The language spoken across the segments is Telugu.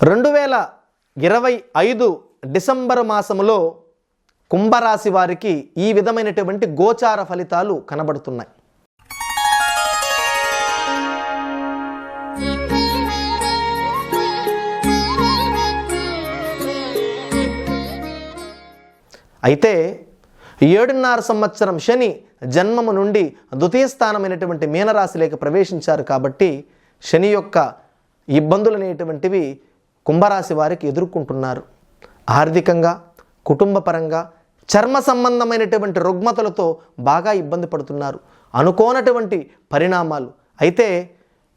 రెండు వేల ఇరవై ఐదు డిసెంబర్ మాసములో కుంభరాశి వారికి ఈ విధమైనటువంటి గోచార ఫలితాలు కనబడుతున్నాయి. అయితే ఏడున్నర సంవత్సరం శని జన్మము నుండి ద్వితీయ స్థానమైనటువంటి మీనరాశిలోకి ప్రవేశించారు కాబట్టి శని యొక్క ఇబ్బందులు అనేటువంటివి కుంభరాశి వారికి ఎదుర్కొంటున్నారు. ఆర్థికంగా కుటుంబపరంగా చర్మ సంబంధమైనటువంటి రుగ్మతలతో బాగా ఇబ్బంది పడుతున్నారు. అనుకోనటువంటి పరిణామాలు. అయితే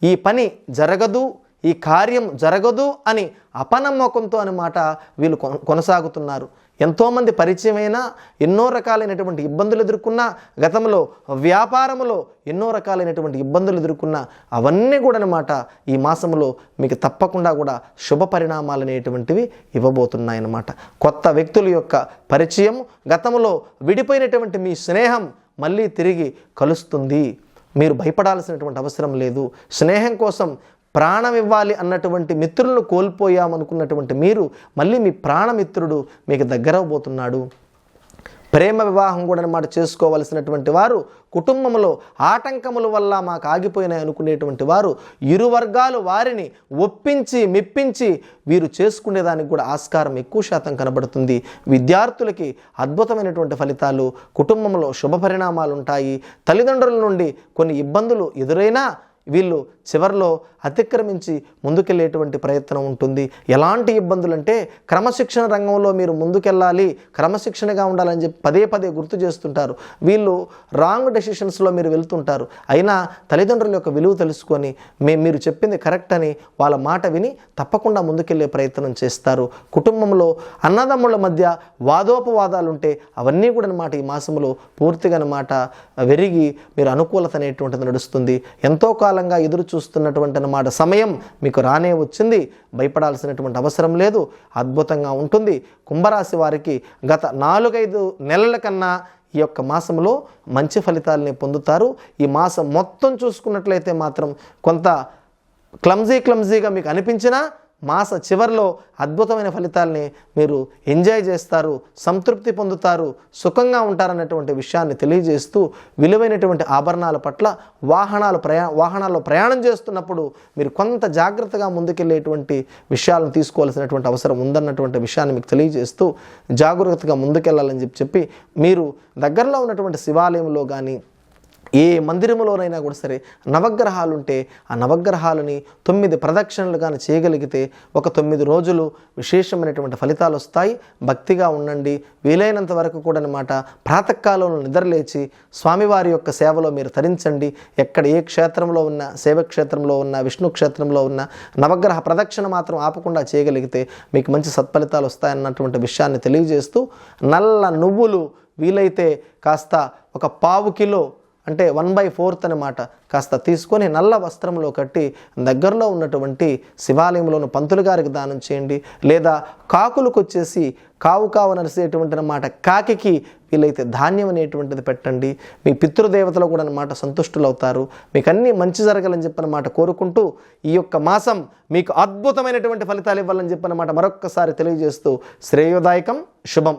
ఈ పని జరగదు ఈ కార్యం జరగదు అని అపనమ్మకంతో అన్నమాట వీళ్ళు కొన- కొనసాగుతున్నారు. ఎంతోమంది పరిచయమైన ఎన్నో రకాలైనటువంటి ఇబ్బందులు ఎదుర్కొన్న గతంలో వ్యాపారములో ఎన్నో రకాలైనటువంటి ఇబ్బందులు ఎదుర్కొన్న అవన్నీ కూడా అనమాట ఈ మాసంలో మీకు తప్పకుండా కూడా శుభ పరిణామాలు అనేటువంటివి ఇవ్వబోతున్నాయన్నమాట. కొత్త వ్యక్తుల యొక్క పరిచయం గతంలో విడిపోయినటువంటి మీ స్నేహం మళ్ళీ తిరిగి కలుస్తుంది. మీరు భయపడాల్సినటువంటి అవసరం లేదు. స్నేహం కోసం ప్రాణం ఇవ్వాలి అన్నటువంటి మిత్రులను కోల్పోయామనుకున్నటువంటి మీరు మళ్ళీ మీ ప్రాణమిత్రుడు మీకు దగ్గరవబోతున్నాడు ప్రేమ వివాహం కూడా అన్నమాట చేసుకోవలసినటువంటి వారు కుటుంబంలో ఆటంకముల వల్ల మాకు ఆగిపోయినాయి అనుకునేటువంటి వారు ఇరు వర్గాలు వారిని ఒప్పించి మెప్పించి వీరు చేసుకునేదానికి కూడా ఆస్కారం ఎక్కువ శాతం కనబడుతుంది. విద్యార్థులకి అద్భుతమైనటువంటి ఫలితాలు కుటుంబంలో శుభ పరిణామాలు ఉంటాయి తల్లిదండ్రుల నుండి కొన్ని ఇబ్బందులు ఎదురైనా వీళ్ళు చివరిలో అతిక్రమించి ముందుకెళ్ళేటువంటి ప్రయత్నం ఉంటుంది. ఎలాంటి ఇబ్బందులు అంటే క్రమశిక్షణ రంగంలో మీరు ముందుకెళ్ళాలి క్రమశిక్షణగా ఉండాలని చెప్పి పదే పదే గుర్తు చేస్తుంటారు. వీళ్ళు రాంగ్ డెసిషన్స్లో మీరు వెళ్తుంటారు. అయినా తల్లిదండ్రుల యొక్క విలువ తెలుసుకొని మే మీరు చెప్పింది కరెక్ట్ అని వాళ్ళ మాట విని తప్పకుండా ముందుకెళ్ళే ప్రయత్నం చేస్తారు. కుటుంబంలో అన్నదమ్ముల మధ్య వాదోపవాదాలు ఉంటే అవన్నీ కూడా అనమాట ఈ మాసంలో పూర్తిగా అనమాట వెరిగి మీరు అనుకూలత అనేటువంటిది నడుస్తుంది. ఎంతో కాలం కాలంగా ఎదురు చూస్తున్నటువంటి అన్నమాట సమయం మీకు రానే వచ్చింది. భయపడాల్సినటువంటి అవసరం లేదు. అద్భుతంగా ఉంటుంది. కుంభరాశి వారికి గత నాలుగైదు నెలల కన్నా ఈ యొక్క మాసంలో మంచి ఫలితాలని పొందుతారు. ఈ మాసం మొత్తం చూసుకున్నట్లయితే మాత్రం కొంత క్లమ్జీ క్లమ్జీగా మీకు అనిపించినా మాస చివరిలో అద్భుతమైన ఫలితాల్ని మీరు ఎంజాయ్ చేస్తారు సంతృప్తి పొందుతారు సుఖంగా ఉంటారన్నటువంటి విషయాన్ని తెలియజేస్తూ విలువైనటువంటి ఆభరణాల పట్ల వాహనాలు ప్రయా వాహనాల్లో ప్రయాణం చేస్తున్నప్పుడు మీరు కొంత జాగ్రత్తగా ముందుకెళ్ళేటువంటి విషయాలను తీసుకోవాల్సినటువంటి అవసరం ఉందన్నటువంటి విషయాన్ని మీకు తెలియజేస్తూ జాగ్రత్తగా ముందుకెళ్ళాలని చెప్పి చెప్పి మీరు దగ్గరలో ఉన్నటువంటి శివాలయంలో కానీ ఏ మందిరములోనైనా కూడా సరే నవగ్రహాలు ఉంటే ఆ నవగ్రహాలని తొమ్మిది ప్రదక్షిణలు కానీ చేయగలిగితే ఒక తొమ్మిది రోజులు విశేషమైనటువంటి ఫలితాలు వస్తాయి భక్తిగా ఉండండి. వీలైనంత వరకు కూడా అనమాట ప్రాతకాలంలో నిద్రలేచి స్వామివారి యొక్క సేవలో మీరు తరించండి. ఎక్కడ ఏ క్షేత్రంలో ఉన్న శైవక్షేత్రంలో ఉన్న విష్ణు క్షేత్రంలో ఉన్న నవగ్రహ ప్రదక్షిణ మాత్రం ఆపకుండా చేయగలిగితే మీకు మంచి సత్ఫలితాలు వస్తాయన్నటువంటి విషయాన్ని తెలియజేస్తూ నల్ల నువ్వులు వీలైతే కాస్త ఒక పావు కిలో అంటే వన్ బై ఫోర్త్ అనమాట కాస్త తీసుకొని నల్ల వస్త్రంలో కట్టి దగ్గరలో ఉన్నటువంటి శివాలయంలోని పంతులు గారికి దానం చేయండి. లేదా కాకులకు వచ్చేసి కావు కావు నరిసేటువంటి అనమాట కాకికి వీలైతే ధాన్యం అనేటువంటిది పెట్టండి. మీ పితృదేవతలు కూడా అనమాట సంతుష్టులవుతారు. మీకు అన్నీ మంచి జరగాలని చెప్పనమాట కోరుకుంటూ ఈ యొక్క మాసం మీకు అద్భుతమైనటువంటి ఫలితాలు ఇవ్వాలని చెప్పనమాట మరొక్కసారి తెలియజేస్తూ శ్రేయోదాయకం శుభం.